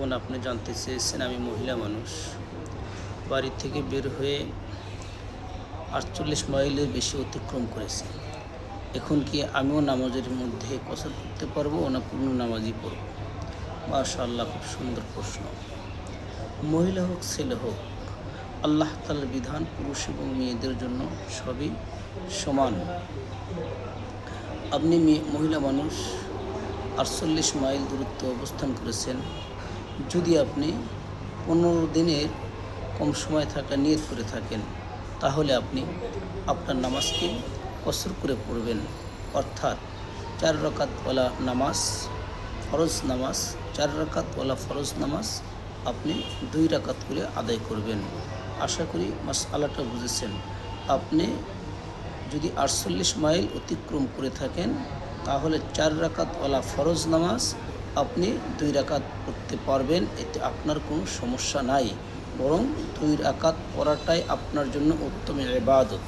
যেমন আপনি জানতে চেয়েছেন, আমি মহিলা মানুষ। বাড়ি থেকে বের হয়ে আটচল্লিশ মাইলের বেশি অতিক্রম করেছি। এখন কি আমিও নামাজের মধ্যে কসর করতে পারব না পূর্ণ নামাজই পড়ব? মাশাআল্লাহ, খুব সুন্দর প্রশ্ন। মহিলা হোক, ছেলে হোক, আল্লাহ তালার বিধান পুরুষ এবং মেয়েদের জন্য সবই সমান। আপনি মহিলা মানুষ, আটচল্লিশ মাইল দূরত্ব অবস্থান করেছেন। যদি আপনি পনেরো দিনের কম সময় থাকা, নিয়ত করে থাকেন, তাহলে আপনি আপনার নামাজকে কসর করে পড়বেন। অর্থাৎ চার রকাতওয়ালা নামাজ, ফরজ নামাজ, চার রাকাতওয়ালা ফরজ নামাজ আপনি দুই রাকাত করে আদায় করবেন। আশা করি মাস আলাটা বুঝেছেন। আপনি যদি আটচল্লিশ মাইল অতিক্রম করে থাকেন, তাহলে চার রাকাতওয়ালা ফরজ নামাজ আপনি দুই রাকাত পড়তে পারবেন, এতে আপনার কোনো সমস্যা নাই। বরং দুই রাকাত পড়াটাই আপনার জন্য উত্তম ইবাদত।